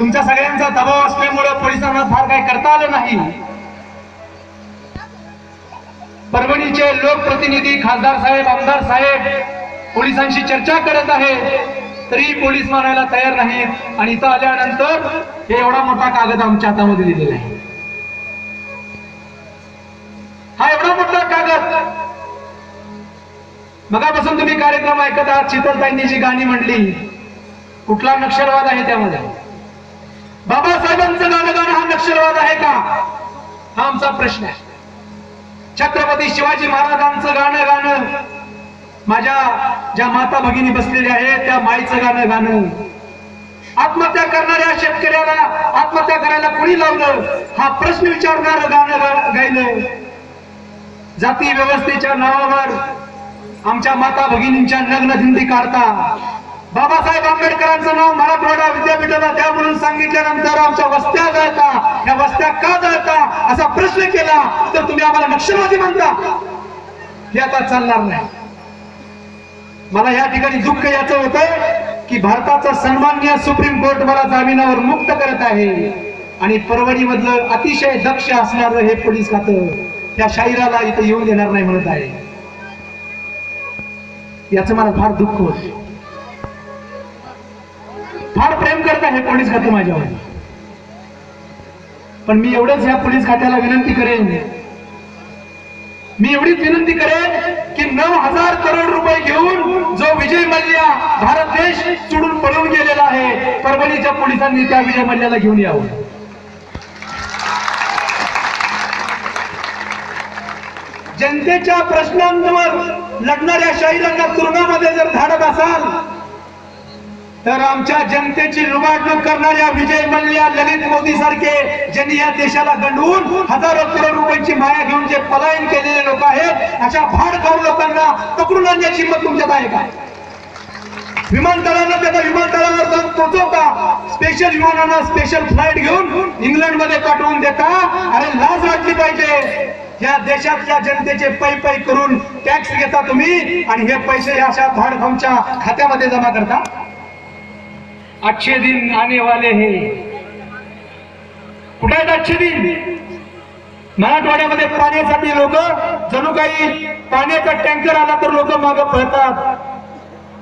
तुमच्या सगळ्यांचा दबाव असल्यामुळे पोलिसांना फार काही करता आलं नाही. परभणीचे लोकप्रतिनिधी खासदार साहेब आमदार साहेब पोलिसांशी चर्चा करत आहेत. तरी पोलीस मानायला तयार नाहीत आणि इथं आल्यानंतर हे एवढा मोठा कागद आमच्या हातामध्ये दिलेला आहे. हा एवढा मोठा कागद. मगापासून तुम्ही कार्यक्रम ऐकत आहात शीतलताईंनी जी गाणी म्हणली कुठला नक्षलवाद आहे त्यामध्ये? बाबासाहेबांचं गाणं गाणं हा नक्षलवाद आहे का? हा आमचा प्रश्न आहे. छत्रपती शिवाजी महाराजांचं गाणं गाणं माझ्या ज्या माता भगिनी बसलेल्या आहेत त्या माईचं गाणं गाणं. आत्महत्या करणाऱ्या शेतकऱ्याला आत्महत्या करायला कुणी लावलं? हा प्रश्न विचारणार गाणं गा- गायलं. जाती व्यवस्थेच्या नावावर आमच्या माता भगिनींच्या लग्न दिंडी काढता. बाबासाहेब आंबेडकरांचं नाव मराठवाडा विद्यापीठाला द्या म्हणून सांगितल्यानंतर आमच्या वस्त्या जळता या वस्त्या का जळता असा प्रश्न केला तर तुम्ही आम्हाला नक्षलवादी म्हणता. हे आता चालणार नाही. मला या ठिकाणी दुःख याचं होतं की भारताचा सन्मान्य सुप्रीम कोर्ट मला जामिनावर मुक्त करत आहे. आणि परभणी मधलं अतिशय दक्ष असणार हे पोलीस खातं त्या शाहिराला इथं येऊन देणार नाही म्हणत आहे. याचं मला फार दुःख होतं फार प्रेम करत आहे पोलीस खाते माझ्यावर. पण मी एवढंच ह्या पोलीस खात्याला विनंती करेन. मी एवढीच विनंती करेन की नऊ हजार करोड रुपये घेऊन जो विजय मल्ल्या भारत देश सोडून पळून गेलेला आहे परभणीच्या पोलिसांनी त्या विजय मल्ल्याला घेऊन यावं. जनतेच्या प्रश्नांवर लढणाऱ्या शाहिरांना तुरुंगामध्ये जर धाडत असाल तर आमच्या जनतेची लुबाडणूक करणाऱ्या विजय मल्ल्या ललित मोदी सारखे ज्यांनी या देशाला गंडवून हजारो करोड रुपयांची माया घेऊन जे पलायन केलेले लोक आहेत अशा भाडखाऊ लोकांना पकडून आणण्याची हिंमत तुमच्यात आहे का? विमानतळाला त्याचा विमानतळावर जाऊन पोहोचवता स्पेशल विमानांना स्पेशल फ्लाईट घेऊन इंग्लंडमध्ये पाठवून देता अरे लाज वाटली पाहिजे. या देशातल्या जनतेचे पै पै करून टॅक्स घेता तुम्ही आणि हे पैसे अशा भाडखाऊच्या खात्यामध्ये जमा करता. अच्छे दिन आने वाले हे। कुठे आहेत अच्छे दिन? मराठवाड्यामध्ये पाण्यासाठी लोक जणू काही पाण्याचा टँकर आला तर लोक माग पळतात.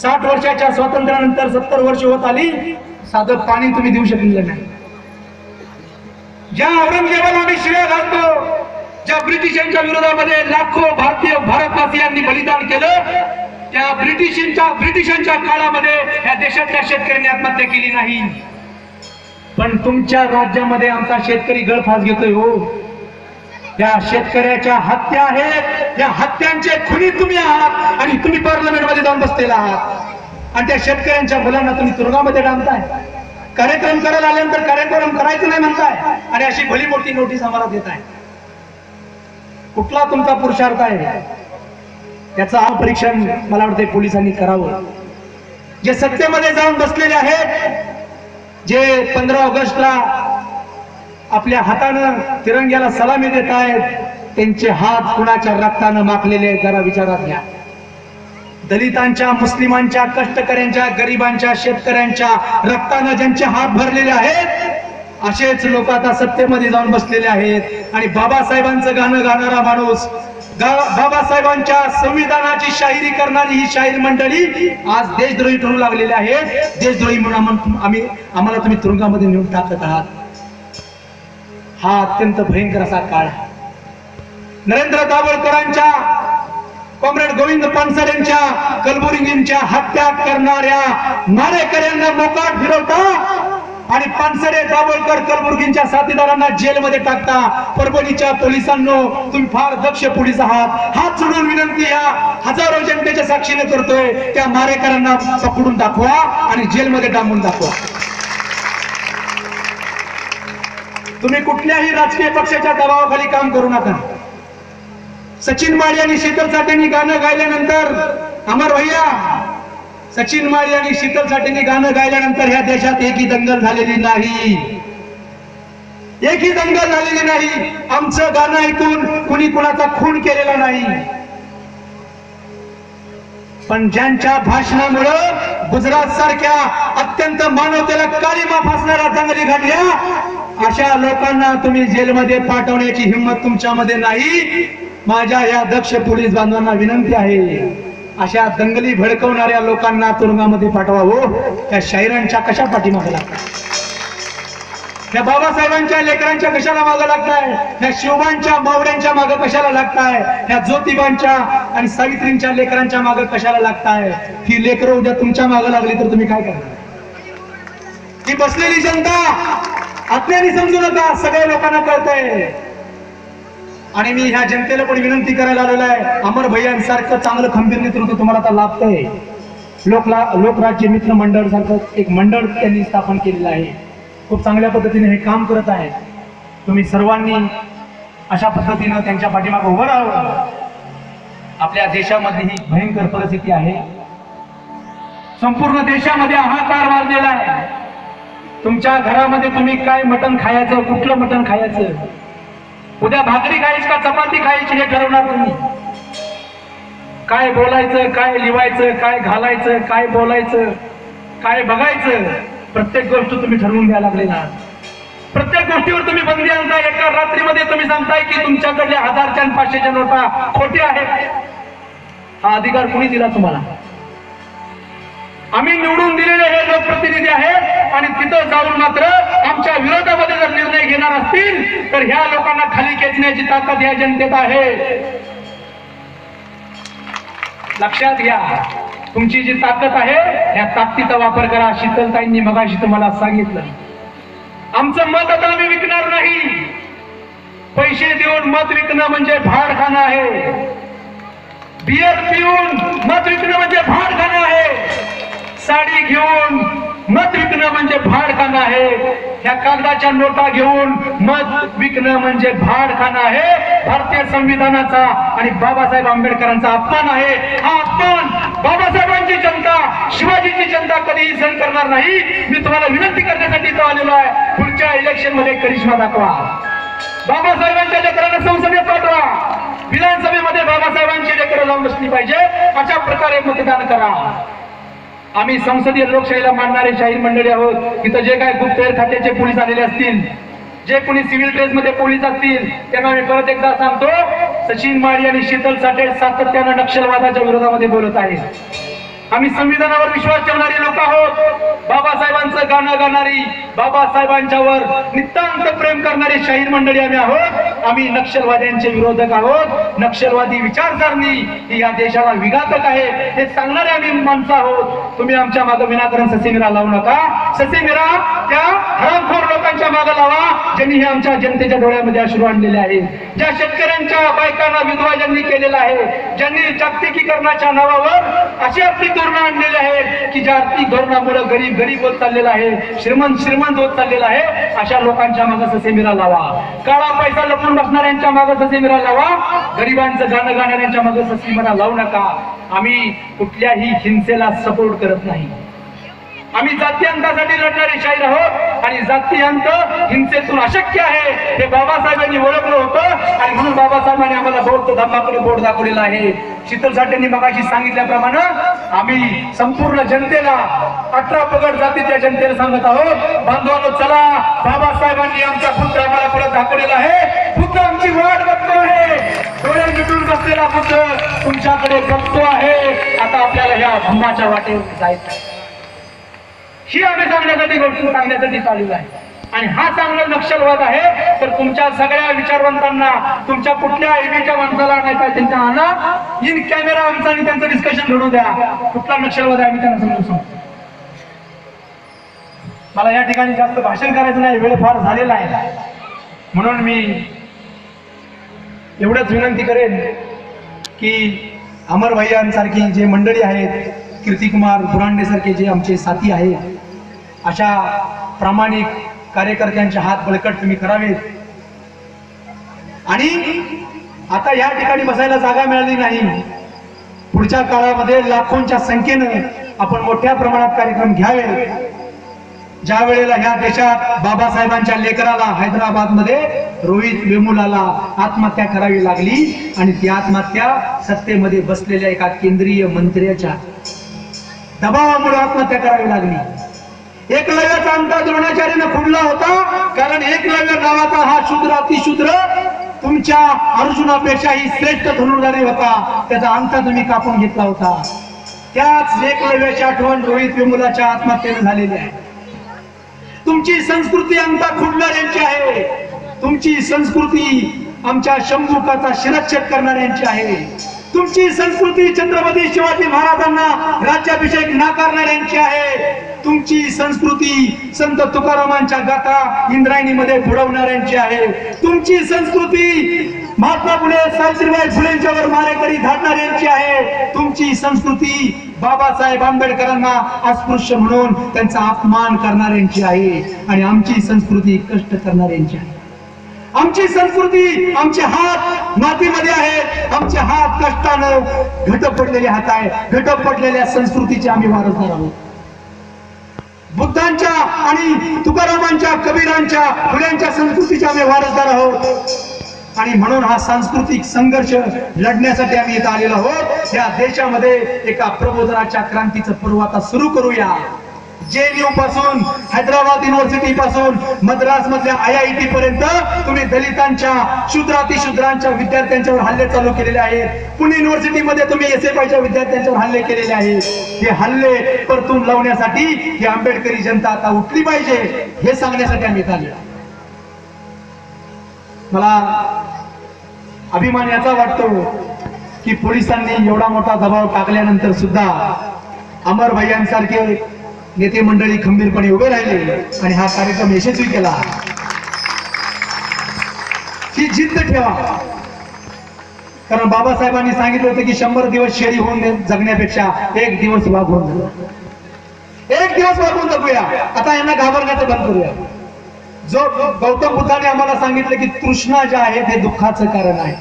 साठ वर्षाच्या स्वातंत्र्यानंतर सत्तर वर्ष होत आली साधं पाणी तुम्ही देऊ शकलेलं नाही. ज्या औरंगजेबाला आम्ही श्रेय घालतो ज्या ब्रिटिशांच्या विरोधामध्ये लाखो भारतीय भारतवासियांनी बलिदान केलं त्या ब्रिटिशांच्या ब्रिटिशांच्या काळामध्ये या देशातल्या शेतकऱ्यांनी आत्महत्या केली नाही. पण तुमच्या राज्यामध्ये आमचा शेतकरी गळफास घेतोय हो. त्या शेतकऱ्याच्या हत्या आहेत. त्या हत्यांचे खुनी तुम्ही आहात आणि तुम्ही पार्लमेंटमध्ये जाऊन बसलेला आहात. आणि त्या शेतकऱ्यांच्या मुलांना तुम्ही तुरुंगामध्ये डांबताय. कार्यक्रम करायला आल्यानंतर कार्यक्रम करायचं नाही म्हणताय. आणि अशी भली मोठी नोटीस आम्हाला देताय. कुठला तुमचा पुरुषार्थ आहे? याचं परीक्षण मला वाटतं पोलिसांनी करावं. जे सत्तेमध्ये जाऊन बसलेले आहेत जे पंधरा ऑगस्टला आपल्या हातानं तिरंग्याला सलामी देत आहेत त्यांचे हात कुणाच्या रक्तानं माखलेले आहेत जरा विचारात घ्या. दलितांच्या मुस्लिमांच्या कष्टकऱ्यांच्या गरिबांच्या शेतकऱ्यांच्या रक्तानं ज्यांचे हात भरलेले आहेत असेच लोक आता सत्तेमध्ये जाऊन बसलेले आहेत. आणि बाबासाहेबांचं गाणं गाणारा माणूस बाबासाहेबांच्या संविधानाची शाहिरी करणारी ही शाहीर मंडळी आज देशद्रोही ठरू लागलेले आहेत देशद्रोही म्हणून आम्ही आम्हाला तुम्ही तुरुंगामध्ये नेऊन टाकत आहात. हा अत्यंत भयंकर असा काळ नरेंद्र दाभोळकरांच्या कॉम्रेड गोविंद पानसरेंच्या कलबुर्गींच्या हत्या करणाऱ्या मारेकऱ्यांना मोकाट फिरवता आणि पानसरे दाभोळकर कलबुर्गींच्या साथीदारांना जेलमध्ये टाकता. परभणीच्या पोलिसांनो तुम्ही फार दक्ष पोलीस आहात. हात सोडून विनंती या हजारो जनतेच्या साक्षीने करतोय. त्या मारेकरांना पकडून दाखवा आणि जेलमध्ये डांबून दाखवा. तुम्ही कुठल्याही राजकीय पक्षाच्या दबावाखाली काम करू नका. सचिन माळी आणि शीतल साठेंनी गाणं गायल्यानंतर अमर भैया सचिन माळी आणि शीतल साठेने गाणं गायल्यानंतर ह्या देशात एकही दंगल झालेली नाही. एकही दंगल झालेली नाही. आमचं गाणं ऐकून कुणी कुणाचा खून केलेला नाही. पण ज्यांच्या भाषणामुळं गुजरात सारख्या अत्यंत मानवतेला कालिमा फासणाऱ्या दंगली घडल्या अशा लोकांना तुम्ही जेलमध्ये पाठवण्याची हिंमत तुमच्यामध्ये नाही. माझ्या या दक्ष पोलीस बांधवांना विनंती आहे. अशा दंगली भडकवणाऱ्या लोकांना तुरुंगामध्ये पाठवावं. त्या शाहिरांच्या कशा पाठीमागे लागतात? त्या बाबासाहेबांच्या लेकरांच्या कशाला मागं लागताय? त्या शिवबांच्या मावड्यांच्या मागं कशाला लागताय? त्या ज्योतिबांच्या आणि सावित्रींच्या लेकरांच्या मागं कशाला लागताय? ही लेकरं उद्या तुमच्या मागं लागली तर तुम्ही काय करणार? ही बसलेली जनता आत्म्याने समजू नका. सगळ्या लोकांना कळतंय. आणि मी ह्या जनतेला पण विनंती करायला आलेलो आहे अमर भैयांसारखं चांगलं खंबीर नेतृत्व तुम्हाला आता लाभतंय. लोकला लोकराज्य मित्र मंडळ सारखं एक मंडळ त्यांनी स्थापन केलेलं आहे. खूप चांगल्या पद्धतीने हे काम करत आहे. तुम्ही सर्वांनी अशा पद्धतीनं त्यांच्या पाठीमागे उभं राहावं. आपल्या देशामध्ये ही भयंकर परिस्थिती आहे. संपूर्ण देशामध्ये हाकार वाढलेला आहे. तुमच्या घरामध्ये तुम्ही काय मटण खायचं कुठलं मटण खायचं? उद्या भाकरी खायची का चपाती खायची हे ठरवणार तुम्ही. काय बोलायचं काय लिवायचं काय घालायचं काय बोलायचं काय बघायचं प्रत्येक गोष्ट तुम्ही ठरवून घ्यायला लागलेला. प्रत्येक गोष्टीवर तुम्ही बंदी आणताय. एका रात्रीमध्ये तुम्ही सांगताय की तुमच्याकडले हजारच्या पाचशेच्या नोटा खोटी आहेत. हा अधिकार कुणी दिला तुम्हाला? आम्ही निवडून दिलेले हे लोकप्रतिनिधी आहेत आणि तिथं जाऊन मात्र आमच्या विरोधामध्ये जर निर्णय घेणार असतील तर ह्या लोकांना खाली खेचण्याची ताकद या जनतेत आहे. लक्षात घ्या तुमची जी ताकद आहे या ताकदीचा वापर करा. शीतलताईंनी मगाशी तुम्हाला सांगितलं. आमचं मत आता आम्ही विकणार नाही. पैसे देऊन मत विकणं म्हणजे भाड खाणं आहे. बियर पिऊन मत विकणं म्हणजे भाड खाणं आहे. साडी घेऊन मत विकणं म्हणजे भाडखाना आहे. ह्या कागदाच्या नोटा घेऊन मत विकणं म्हणजे भाडखाना आहे. भारतीय संविधानाचा आणि बाबासाहेब आंबेडकरांचा अपमान आहे. हा अपमान बाबासाहेबांची जनता शिवाजीची जनता कधीही सहन करणार नाही. मी तुम्हाला विनंती करण्यासाठी तो आलेलो आहे. पुढच्या इलेक्शनमध्ये करिश्मा दाखवा. बाबासाहेबांच्या लेकरांना संसदेत पाठवा. विधानसभेमध्ये बाबासाहेबांची लेकरं जाऊन बसली पाहिजे. अशा प्रकारे मतदान करा. आम्ही संसदीय लोकशाहीला मानणारे शाहीर मंडळी आहोत. इथं जे काय गुप्तहेर खात्याचे पोलीस आलेले असतील जे कोणी सिव्हिल ड्रेस मध्ये पोलीस असतील त्यांना मी परत एकदा सांगतो सचिन माळी आणि शीतल साठे सातत्यानं नक्षलवादाच्या विरोधामध्ये बोलत आहेत. आम्ही संविधानावर विश्वास ठेवणारे लोक आहोत. बाबासाहेबांचं गाणं गाणारी बाबासाहेबांच्यावर नितांत प्रेम करणारी शाहीर मंडळी आम्ही आहोत. आम्ही नक्षलवाद्यांचे विरोधक आहोत. नक्षलवादी विचारसरणी ही या देशाला विघातक आहे. हे सांगणारे आम्ही माणसं आहोत. तुम्ही आमच्या मागे विनाकारण ससेमिरा लावू नका. ससेमिरा त्या हरामखोर लोकांच्या मागे लावा. ज्यांनी हे आमच्या जनतेच्या डोळ्यामध्ये अश्रू आणलेले आहे. ज्या शेतकऱ्यांच्या बायकांना विधवा ज्यांनी केलेला आहे ज्यांनी जागतिकीकरणाच्या नावावर अशी आपली धोरणं आणलेली आहेत की ज्या आर्थिक धोरणामुळे गरीब गरीब होत चाललेला आहे श्रीमंत श्रीमंत होत चाललेला आहे अशा लोकांच्या मागे ससेमिरा लावा. काळा पैसा लपून बसणाऱ्यांच्या मागे ससेमिरा लावा. गरिबांचं गाणं गाणाऱ्यांच्या मागे ससेमिरा लावू नका. आम्ही कुठल्याही हिंसेला सपोर्ट करत नाही. आम्ही जातीयांतासाठी लढणारे शाहीर आहोत आणि जातीयांत हिंसेतून अशक्य आहे हे बाबासाहेबांनी ओळखलं होतं आणि म्हणून बाबासाहेबांनी आम्हाला बौद्ध धर्माकडे बोट दाखवलेला आहे. शीतल साठेंनी मगाशी सांगितल्याप्रमाणे आम्ही संपूर्ण जनतेला अठरा पगड जातीच्या जनतेला सांगत आहोत. बांधवांनो चला बाबासाहेबांनी आमचा बुद्ध आम्हाला परत दाखवलेला आहे. बुद्ध आमची वाट बघतो आहे. डोळे मिटून बसलेला बुद्ध तुमच्याकडे बघतो आहे. आता आपल्याला ह्या धम्माच्या वाटेवर जायचं आहे. ही आम्ही सांगण्यासाठी गोष्ट सांगण्यासाठी चालू आहे. आणि हा चांगला नक्षलवाद आहे तर तुमच्या सगळ्या विचारवंतांना तुमच्या कुठल्या आयबीच्या माणसाला आणायचा आहे, त्यांच्या आणा इन कॅमेरा आमचा आणि त्यांचं डिस्कशन घडू द्या. कुठला नक्षलवाद आहे आम्ही त्यांना समजू शकतो मला या ठिकाणी जास्त भाषण करायचं नाही वेळ फार झालेला आहे. म्हणून मी एवढंच विनंती करेन की अमर भैयांसारखी जे मंडळी आहेत कीर्तिकुमार बुरांडे सारखे जे आमचे साथी आहेत अशा प्रामाणिक कार्यकर्त्यांचे हात बळकट तुम्ही करावेत. आणि आता या ठिकाणी बसायला जागा मिळाली नाही. पुढच्या काळामध्ये लाखोंच्या संख्येनं आपण मोठ्या प्रमाणात कार्यक्रम घ्यावे. ज्या वेळेला ह्या देशात बाबासाहेबांच्या लेकराला हैदराबादमध्ये रोहित वेमुलाला आत्महत्या करावी लागली आणि ती आत्महत्या सत्तेमध्ये बसलेल्या एका केंद्रीय मंत्र्याच्या दबावामुळे आत्महत्या करावी लागली. एकलव्याचा अंत द्रोणाचार्याने फुडला होता कारण एकलव्य नावाचा हा शूद्र अतिशूद्र तुमच्या अर्जुनापेक्षाही श्रेष्ठ धनुर्धारी होता. त्याचा अंत तुम्ही कापून घेतला होता. त्याच एकलव्याची आठवण रोहित विमुलाच्या आत्महत्येने झालेली आहे. तुमची संस्कृती अंता खुडणाऱ्यांची आहे. तुमची संस्कृती आमच्या शंभुकाचा शिरच्छेद करणाऱ्यांची आहे. तुमची संस्कृती छत्रपती शिवाजी महाराजांना राज्याभिषेक नाकारणाऱ्यांची आहे. तुमची संस्कृती संत तुकारामांच्या गाथा इंद्रायणीमध्ये बुडवणाऱ्यांची आहे. तुमची संस्कृती महात्मा फुले सावित्रीबाई फुलेंच्यावर मारेकरी धाडणाऱ्यांची आहे. तुमची संस्कृती बाबासाहेब आंबेडकरांना अस्पृश्य म्हणून त्यांचा अपमान करणाऱ्यांची आहे. आणि आमची संस्कृती कष्ट करणाऱ्यांची आहे. आमची संस्कृती आमचे हात मातीमध्ये आहेत आमचे हात कष्टानं घट पडलेले हात आहे. घट पडलेल्या संस्कृतीचे आम्ही वारसदार आहोत. बुद्धांच्या आणि तुकारामांच्या कबीरांच्या फुल्यांच्या संस्कृतीच्या आम्ही वारसदार आहोत. आणि म्हणून हा सांस्कृतिक संघर्ष लढण्यासाठी आम्ही इथं आलेलो आहोत. या देशामध्ये एका प्रबोधनाच्या क्रांतीचं पर्व आता सुरू करूया. जेएनयू पासून हैदराबाद युनिव्हर्सिटी पासून मद्रास मधल्या आय आय टी पर्यंत तुम्ही दलितांच्या शूद्रातिशूद्रांच्या विद्यार्थ्यांच्यावर हल्ले चालू केलेले आहेत. पुणे युनिव्हर्सिटी मध्ये तुम्ही एस एफ आयच्या विद्यार्थ्यांच्यावर हल्ले केलेले आहेत. हे हल्ले परतून लावण्यासाठी ही आंबेडकरी जनता आता उठली पाहिजे हे सांगण्यासाठी आम्ही इथं मला अभिमान याचा वाटतो की पोलिसांनी एवढा मोठा दबाव टाकल्यानंतर सुद्धा अमर भैयांसारखे नेते मंडळी खंबीरपणे उभे राहिले आणि हा कार्यक्रम यशस्वी केला. ही जिद्द ठेवा. कारण बाबासाहेबांनी सांगितलं होतं की शंभर दिवस शेळी होऊन जगण्यापेक्षा एक दिवस वाघ होऊन एक दिवस वाघून जगूया. आता यांना घाबरण्याचं बंद करूया. जो गौतम बुद्धाने आम्हाला सांगितलं की तृष्णा ज्या आहेत हे दुःखाचं कारण आहे.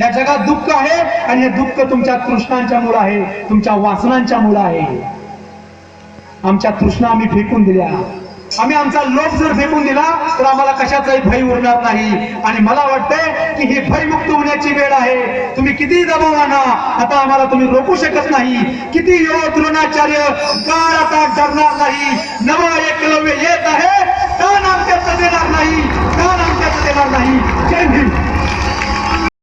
या जगात दुःख आहे आणि हे दुःख तुमच्या तृष्णांच्या मुळे आहे तुमच्या वासनांच्या मुळे आहे. आमच्या तृष्णा आम्ही फेकून दिल्या. आम्ही आमचा लोभ जर फेकून दिला तर आम्हाला कशाचाही भय उरणार नाही. आणि मला वाटतंय की ही भयमुक्त होण्याची वेळ आहे. तुम्ही किती दबाव आणा आता आम्हाला तुम्ही रोखू शकत नाही. किती यो हो, द्रोणाचार्य काळ आता डरणार नाही. नव एकलव्य येत आहे. का नामत्याचं देणार नाही. का नामत्याचं देणार नाही. जय हिंद.